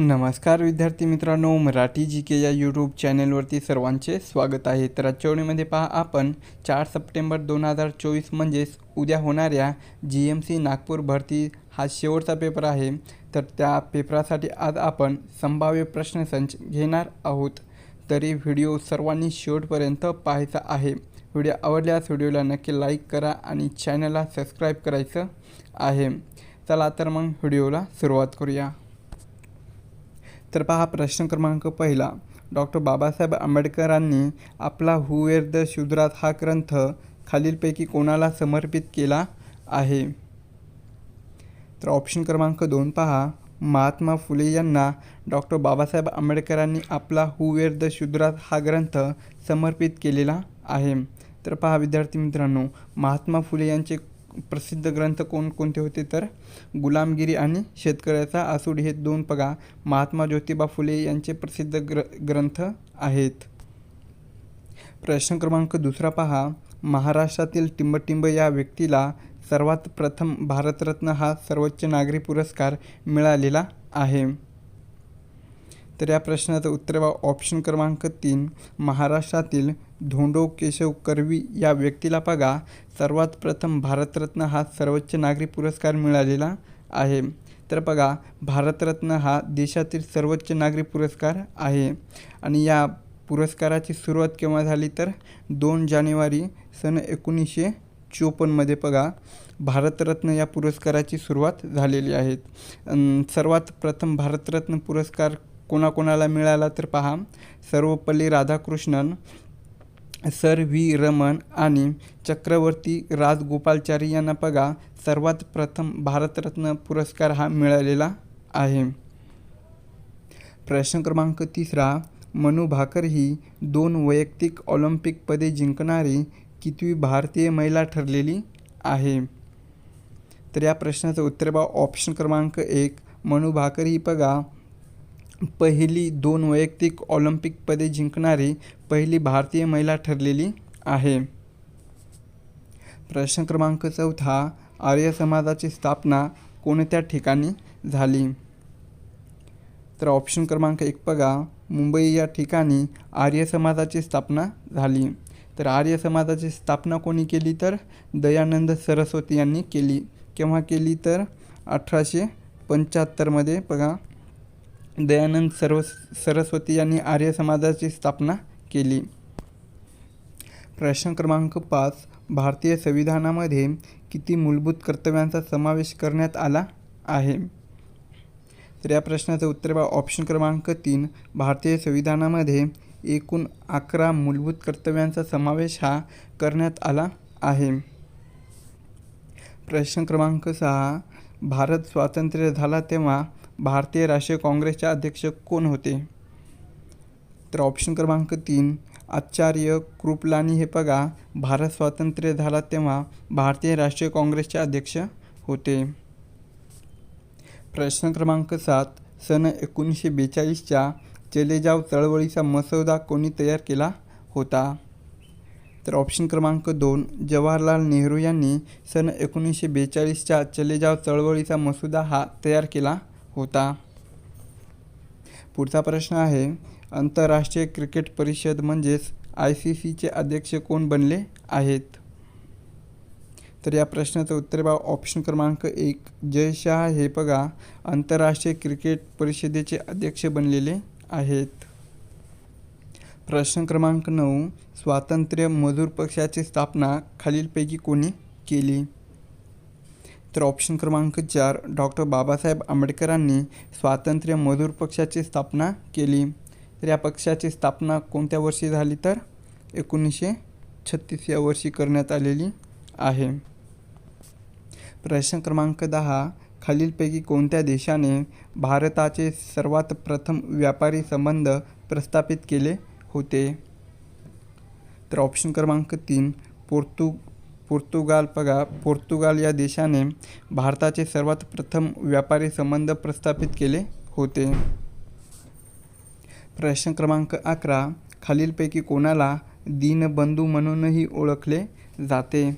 नमस्कार विद्यार्थी मित्रांनो मराठी जी के या यूट्यूब चॅनेलवरती सर्वांचे स्वागत आहे. तर आजच्या पहा आपण चार सप्टेंबर दोन हजार चोवीस म्हणजेच उद्या होणाऱ्या जी एम सी नागपूर भरती हा शेवटचा पेपर आहे. तर त्या पेपरासाठी आज आपण संभाव्य प्रश्नसंच घेणार आहोत. तरी व्हिडिओ सर्वांनी शेवटपर्यंत पाहायचा आहे. व्हिडिओ आवडल्यास व्हिडिओला नक्की लाईक करा आणि चॅनलला सबस्क्राईब करायचं आहे. चला तर मग व्हिडिओला सुरुवात करूया. तर पहा प्रश्न क्रमांक पहिला. डॉक्टर बाबासाहेब आंबेडकरांनी आपला हुवेर द शूद्रात हा ग्रंथ खालीलपैकी कोणाला समर्पित केला आहे? तर ऑप्शन क्रमांक दोन पहा. महात्मा फुले यांना डॉक्टर बाबासाहेब आंबेडकरांनी आपला हुवेर द शूद्रात हा ग्रंथ समर्पित केलेला आहे. तर पहा विद्यार्थी मित्रांनो महात्मा फुले यांचे प्रसिद्ध ग्रंथ कोणकोणते होते तर? गुलामगिरी आणि शेतकऱ्याचा आसूड हे दोन पगा. महात्मा ज्योतिबा फुले यांचे प्रसिद्ध ग्र ग्रंथ आहेत. प्रश्न क्रमांक दुसरा पहा. महाराष्ट्रातील टिंबटिंब या व्यक्तीला सर्वात प्रथम भारतरत्न हा सर्वोच्च नागरी पुरस्कार मिळालेला आहे. तर या प्रश्नाचं उत्तर बा ऑप्शन क्रमांक तीन. महाराष्ट्रातील धोंडो केशव कर्वी या व्यक्तीला बघा सर्वात प्रथम भारतरत्न हा सर्वोच्च नागरी पुरस्कार मिळालेला आहे. तर बघा भारतरत्न हा देशातील सर्वोच्च नागरी पुरस्कार आहे. आणि या पुरस्काराची सुरुवात केव्हा झाली तर? दोन जानेवारी सन एकोणीसशे चोपन्नमध्ये बघा भारतरत्न या पुरस्काराची सुरुवात झालेली आहे. सर्वात प्रथम भारतरत्न पुरस्कार कोणाकोणाला मिळाला तर पहा. Sarvepalli Radhakrishnan sir V. Raman आणि चक्रवर्ती राजगोपालचारी यांना बघा. सर्वात प्रथम भारतरत्न पुरस्कार हा मिळालेला आहे. प्रश्न क्रमांक तिसरा. मनू भाकर ही दोन वैयक्तिक ऑलिम्पिक पदे जिंकणारी कितवी भारतीय महिला ठरलेली आहे. तर या प्रश्नाचं उत्तर बा ऑप्शन क्रमांक एक. मनू भाकर ही बघा. पहिली दोन वैयक्तिक ऑलिम्पिक पदे जिंकणारी पहिली भारतीय महिला ठरलेली आहे. प्रश्न क्रमांक चौथा आर्य समाजाची स्थापना कोणत्या ठिकाणी झाली? तर ऑप्शन क्रमांक एक बघा. मुंबई या ठिकाणी आर्य समाजाची स्थापना झाली. तर आर्य समाजाची स्थापना कोणी केली? तर दयानंद सरस्वती यांनी केली. केव्हा केली? तर अठराशे पंच्याहत्तरमध्ये बघा. दयानंद सर्व सरस्वती यांनी आर्य समाजाची स्थापना केली. प्रश्न क्रमांक पाच. भारतीय संविधानामध्ये किती मूलभूत कर्तव्यांचा समावेश करण्यात आला आहे? तर या प्रश्नाचं उत्तर बा ऑप्शन क्रमांक तीन. भारतीय संविधानामध्ये एकूण अकरा मूलभूत कर्तव्यांचा समावेश हा करण्यात आला आहे. प्रश्न क्रमांक सहा. भारत स्वातंत्र्य झाला तेव्हा भारतीय राष्ट्रीय काँग्रेसचे अध्यक्ष कोण होते? तर ऑप्शन क्रमांक तीन आचार्य कृपलानी. हे बघा भारत स्वातंत्र्य झाला तेव्हा भारतीय राष्ट्रीय काँग्रेसचे अध्यक्ष होते. प्रश्न क्रमांक सात सन एकोणीसशे बेचाळीसच्या चलेजाव चळवळीचा मसौदा कोणी तयार केला होता? तर ऑप्शन क्रमांक दोन जवाहरलाल नेहरू यांनी सन एकोणीसशे बेचाळीसच्या चलेजाव चळवळीचा मसुदा हा तयार केला होता. पुढचा प्रश्न आहे आंतरराष्ट्रीय क्रिकेट परिषद म्हणजेच आय सी सीचे अध्यक्ष कोण बनले आहेत? तर या प्रश्नाचं उत्तर बा ऑप्शन क्रमांक एक जयशाह हे बघा आंतरराष्ट्रीय क्रिकेट परिषदेचे अध्यक्ष बनलेले आहेत. प्रश्न क्रमांक नऊ स्वातंत्र्य मजूर पक्षाची स्थापना खालीलपैकी कोणी केली? तर ऑप्शन क्रमांक चार डॉक्टर बाबासाहेब आंबेडकरांनी स्वातंत्र्य मजूर पक्षाची स्थापना केली. तर या पक्षाची स्थापना कोणत्या वर्षी झाली तर? एकोणीसशे छत्तीस या वर्षी करण्यात आलेली आहे. प्रश्न क्रमांक दहा खालीलपैकी कोणत्या देशाने भारताचे सर्वात प्रथम व्यापारी संबंध प्रस्थापित केले होते? तर ऑप्शन क्रमांक तीन पोर्तु पोर्तुगाल बघा पोर्तुगाल या देशाने भारताचे सर्वात प्रथम व्यापारी संबंध प्रस्थापित केले होते. प्रश्न क्रमांक अकरा खालीलपैकी कोणाला दीनबंधू म्हणूनही ओळखले जाते?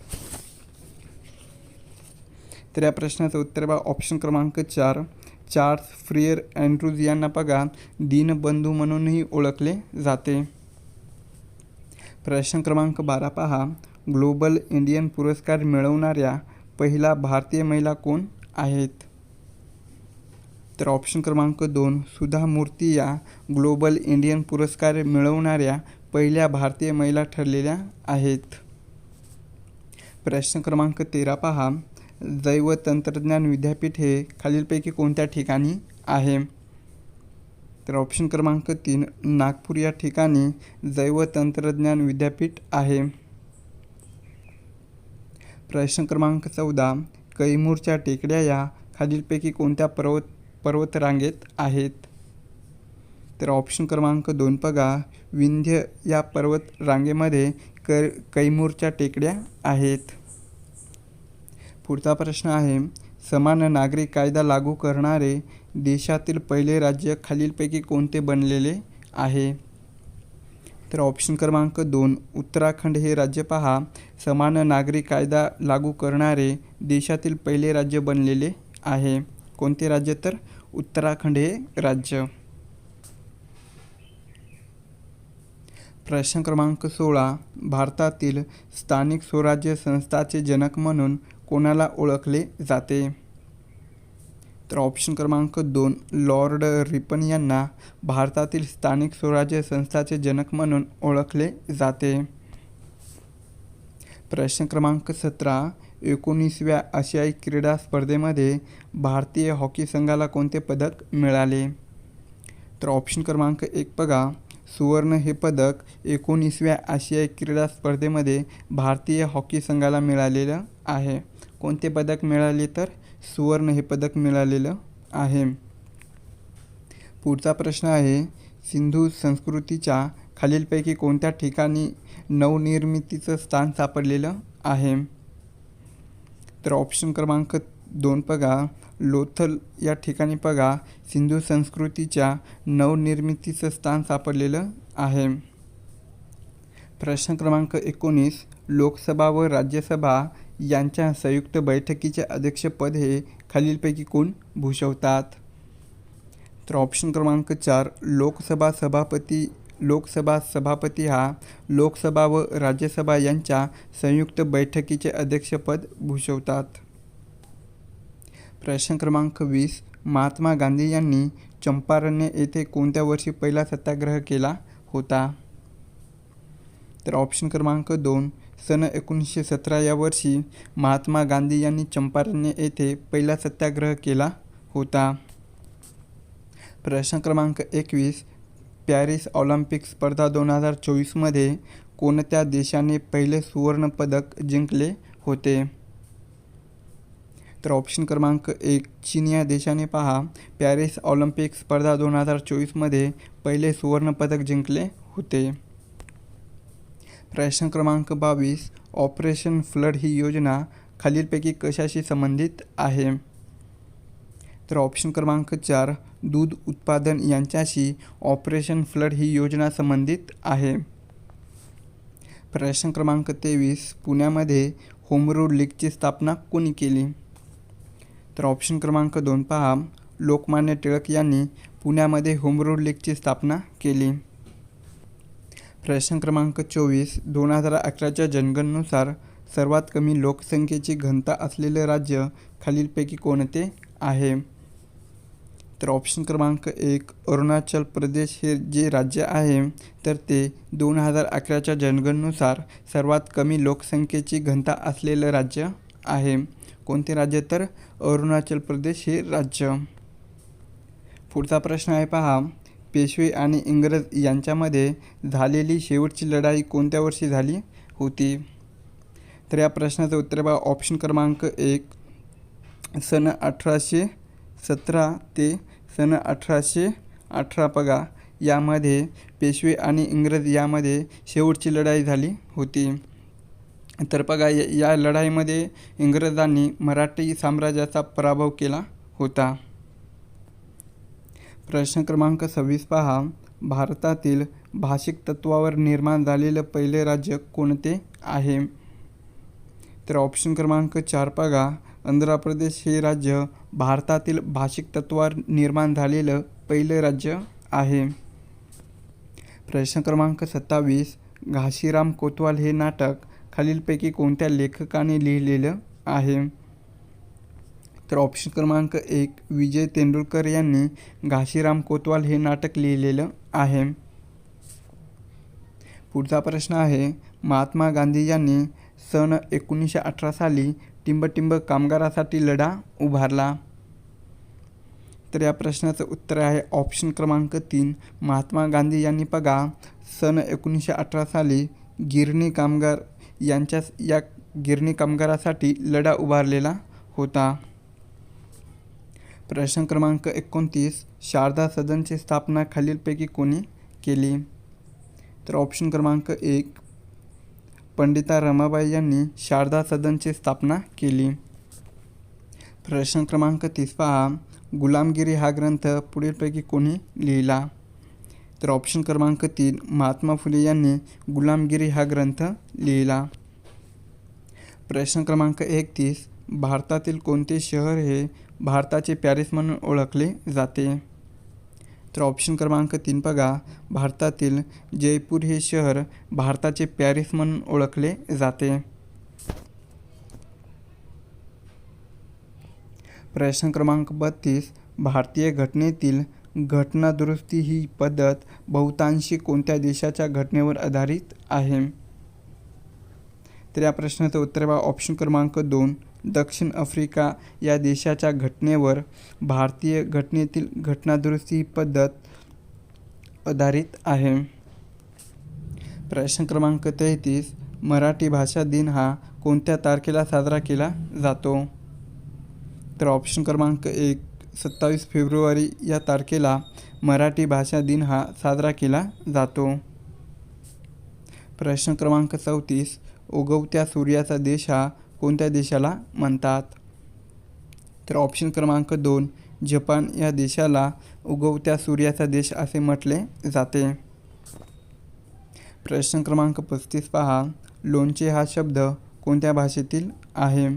तर या प्रश्नाचं उत्तर बघा ऑप्शन क्रमांक चार चार्ल्स फ्रियर अँड्रूज यांना बघा दीनबंधू म्हणूनही ओळखले जाते. प्रश्न क्रमांक बारा पहा ग्लोबल इंडियन पुरस्कार मिळवणाऱ्या पहिला भारतीय महिला कोण आहेत? तर ऑप्शन क्रमांक दोन सुधा मूर्ती या ग्लोबल इंडियन पुरस्कार मिळवणाऱ्या पहिल्या भारतीय महिला ठरलेल्या आहेत. प्रश्न क्रमांक तेरा पहा. जैव तंत्रज्ञान विद्यापीठ हे खालीलपैकी कोणत्या ठिकाणी आहे? तर ऑप्शन क्रमांक तीन नागपूर या ठिकाणी जैव तंत्रज्ञान विद्यापीठ आहे. प्रश्न क्रमांक चौदा कैमूरच्या टेकड्या या खालीलपैकी कोणत्या पर्वत पर्वतरांगेत आहेत? तर ऑप्शन क्रमांक दोन बघा. विंध्य या पर्वत रांगेमध्ये कै कैमूरच्या टेकड्या आहेत. पुढचा प्रश्न आहे समान नागरी कायदा लागू करणारे देशातील पहिले राज्य खालीलपैकी कोणते बनलेले आहे? तर ऑप्शन क्रमांक दोन उत्तराखंड हे राज्य पहा. समान नागरी कायदा लागू करणारे देशातील पहिले राज्य बनलेले आहे. कोणते राज्य तर? उत्तराखंड हे राज्य. प्रश्न क्रमांक सोळा. भारतातील स्थानिक स्वराज्य संस्थाचे जनक म्हणून कोणाला ओळखले जाते? तर ऑप्शन क्रमांक दोन लॉर्ड रिपन यांना भारतातील स्थानिक स्वराज्य संस्थाचे जनक म्हणून ओळखले जाते. प्रश्न क्रमांक सतरा एकोणीसव्या आशियाई क्रीडा स्पर्धेमध्ये भारतीय हॉकी संघाला कोणते पदक मिळाले? तर ऑप्शन क्रमांक एक बघा. सुवर्ण हे पदक एकोणीसव्या आशियाई क्रीडा स्पर्धेमध्ये भारतीय हॉकी संघाला मिळालेलं आहे. कोणते पदक मिळाले तर सुवर्ण हे पदक मिळालेलं आहे? पुढचा प्रश्न आहे सिंधू संस्कृतीच्या खालीलपैकी कोणत्या ठिकाणी नवनिर्मितीचं स्थान सापडलेलं आहे. तर ऑप्शन क्रमांक दोन बघा. लोथल या ठिकाणी बघा. सिंधू संस्कृतीच्या नवनिर्मितीचं स्थान सापडलेलं आहे. प्रश्न क्रमांक एकोणीस. लोकसभा व राज्यसभा यांच्या संयुक्त बैठकीचे अध्यक्षपद हे खालीलपैकी कोण भूषवतात? तर ऑप्शन क्रमांक चार. लोकसभा सभापती लोकसभा सभापती हा लोकसभा व राज्यसभा यांच्या संयुक्त बैठकीचे अध्यक्षपद भूषवतात. प्रश्न क्रमांक वीस. महात्मा गांधी यांनी चंपारण्य येथे कोणत्या वर्षी पहिला सत्याग्रह केला होता? तर ऑप्शन क्रमांक दोन. सन एकोणीसशे सतरा या वर्षी महात्मा गांधी यांनी चंपारण्य येथे पहिला सत्याग्रह केला होता. प्रश्न क्रमांक एकवीस. पॅरिस ऑलिम्पिक स्पर्धा दोन हजार चोवीसमध्ये कोणत्या देशाने पहिले सुवर्णपदक जिंकले होते? तर ऑप्शन क्रमांक एक चीन या देशाने पहा. पॅरिस ऑलिम्पिक स्पर्धा दोन हजार चोवीसमध्ये पहिले सुवर्णपदक जिंकले होते. प्रश्न क्रमांक बावीस ऑपरेशन फ्लड ही योजना खालीलपैकी कशाशी संबंधित आहे? तर ऑप्शन क्रमांक चार दूध उत्पादन यांच्याशी ऑपरेशन फ्लड ही योजना संबंधित आहे. प्रश्न क्रमांक तेवीस पुण्यामध्ये होमरूल लीगची स्थापना कोणी केली? तर ऑप्शन क्रमांक दोन पहा. लोकमान्य टिळक यांनी पुण्यामध्ये होमरूल लीगची स्थापना केली. प्रश्न क्रमांक चोवीस दोन हजार अकराच्या जनगणनुसार सर्वात कमी लोकसंख्येची घनता असलेले राज्य खालीलपैकी कोणते आहे? तर ऑप्शन क्रमांक एक अरुणाचल प्रदेश हे जे राज्य आहे तर ते दोन हजार अकराच्या जनगणनुसार सर्वात कमी लोकसंख्येची घनता असलेलं राज्य आहे. कोणते राज्य? तर अरुणाचल प्रदेश हे राज्य. पुढचा प्रश्न आहे पहा. पेशवे आणि इंग्रज यांच्यामध्ये झालेली शेवटची लढाई कोणत्या वर्षी झाली होती? तर या प्रश्नाचं उत्तर बघा ऑप्शन क्रमांक एक सन अठराशे सतरा ते सन अठराशे अठरा बघा. यामध्ये पेशवे आणि इंग्रज यामध्ये शेवटची लढाई झाली होती. तर बघा या या लढाईमध्ये इंग्रजांनी मराठी साम्राज्याचा पराभव केला होता. प्रश्न क्रमांक सव्वीस पहा. भारतातील भाषिक तत्वावर निर्माण झालेलं पहिले राज्य कोणते आहे? तर ऑप्शन क्रमांक चार बघा. आंध्र प्रदेश हे राज्य भारतातील भाषिक तत्वावर निर्माण झालेलं पहिलं राज्य आहे. प्रश्न क्रमांक सत्तावीस घाशीराम कोतवाल हे नाटक खालीलपैकी कोणत्या लेखकाने लिहिलेलं आहे? तर ऑप्शन क्रमांक एक विजय तेंडुलकर यांनी घाशीराम कोतवाल हे नाटक लिहिलेलं आहे. पुढचा प्रश्न आहे महात्मा गांधी यांनी सन एकोणीसशे अठरा साली टिंबटिंब कामगारासाठी लढा उभारला. तर या प्रश्नाचं उत्तर आहे ऑप्शन क्रमांक तीन. महात्मा गांधी यांनी बघा सन एकोणीसशे अठरा साली गिरणी कामगार यांच्या या गिरणी कामगारासाठी लढा उभारलेला होता. प्रश्न क्रमांक एकोणतीस. शारदा सदनची स्थापना खालीलपैकी कोणी केली? तर ऑप्शन क्रमांक एक. पंडिता रमाबाई यांनी शारदा सदनची स्थापना केली. प्रश्न क्रमांक तीस पहा गुलामगिरी हा ग्रंथ पुढीलपैकी कोणी लिहिला? तर ऑप्शन क्रमांक तीन महात्मा फुले यांनी गुलामगिरी हा ग्रंथ लिहिला. प्रश्न क्रमांक एकतीस भारतातील कोणते शहर हे भारताचे पॅरिस म्हणून ओळखले जाते? तर ऑप्शन क्रमांक तीन बघा. भारतातील जयपूर हे शहर भारताचे पॅरिस म्हणून ओळखले जाते. प्रश्न क्रमांक बत्तीस. भारतीय घटनेतील घटना दुरुस्ती ही पद्धत बहुतांशी कोणत्या देशाच्या घटनेवर आधारित आहे? तर या प्रश्नाचं उत्तर बा ऑप्शन क्रमांक दोन. दक्षिण आफ्रिका या देशाच्या घटनेवर भारतीय घटनेतील घटनादुरुस्ती ही पद्धत आधारित आहे. प्रश्न क्रमांक तेहतीस मराठी भाषा दिन हा कोणत्या तारखेला साजरा केला जातो? तर ऑप्शन क्रमांक एक सत्तावीस फेब्रुवारी या तारखेला मराठी भाषा दिन हा साजरा केला जातो. प्रश्न क्रमांक चौतीस उगवत्या सूर्याचा देश हा कोणत्या देशाला म्हणतात? तर ऑप्शन क्रमांक दोन जपान या देशाला उगवत्या सूर्याचा देश असे म्हटले जाते. प्रश्न क्रमांक पस्तीस पहा. लोणचे हा शब्द कोणत्या भाषेतील आहे?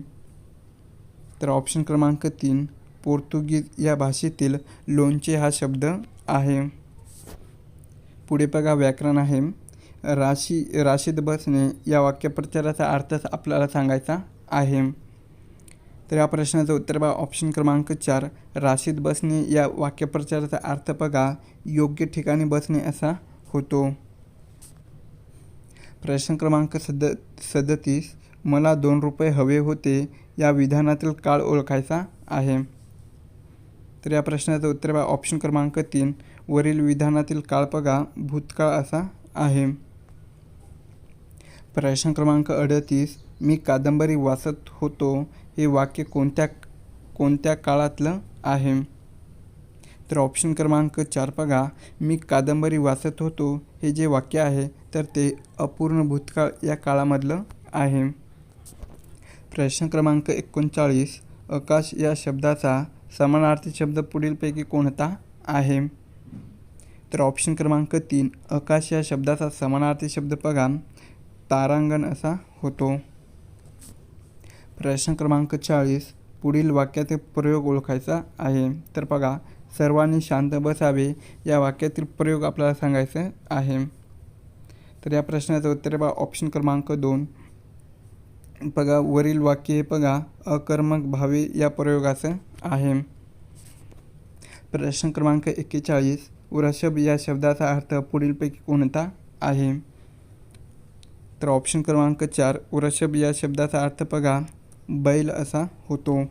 तर ऑप्शन क्रमांक तीन पोर्तुगीज या भाषेतील लोणचे हा शब्द आहे. पुढे बघा व्याकरण आहे. राशी राशीद बसने या वाक्यप्रचाराचा अर्थच आपल्याला सांगायचा आहे. तर या प्रश्नाचं उत्तर बघा. ऑप्शन क्रमांक चार. राशीत बसणे या वाक्यप्रचाराचा अर्थ बघा. योग्य ठिकाणी बसणे असा होतो. प्रश्न क्रमांक सद सदतीस. मला दोन रुपये हवे होते. या विधानातील काळ ओळखायचा आहे. तर या प्रश्नाचं उत्तर बघा. ऑप्शन क्रमांक तीन. वरील विधानातील काळ बघा. भूतकाळ असा आहे. प्रश्न क्रमांक अडतीस. मी कादंबरी वाचत होतो हे वाक्य कोणत्या कोणत्या काळातलं आहे? तर ऑप्शन क्रमांक चार बघा. मी कादंबरी वाचत होतो हे जे वाक्य आहे तर ते अपूर्ण भूतकाळ या काळामधलं आहे. प्रश्न क्रमांक एकोणचाळीस. आकाश या शब्दाचा समानार्थी शब्द पुढीलपैकी कोणता आहे? तर ऑप्शन क्रमांक तीन. आकाश या शब्दाचा समानार्थी शब्द बघा. तारांगण असा होतो. प्रश्न क्रमांक चाळीस पुढील वाक्यातील प्रयोग ओळखायचा आहे. तर बघा सर्वांनी शांत बसावे या वाक्यातील प्रयोग आपल्याला सांगायचं आहे. तर या प्रश्नाचं उत्तर बघा ऑप्शन क्रमांक दोन. बघा वरील वाक्य हे बघा अकर्मक भावे या प्रयोगाचं आहे. प्रश्न क्रमांक एक्केचाळीस वृषभ या शब्दाचा अर्थ पुढीलपैकी कोणता आहे? तर ऑप्शन क्रमांक चार वृषभ या शब्दाचा अर्थ बघा बैल असा होतो.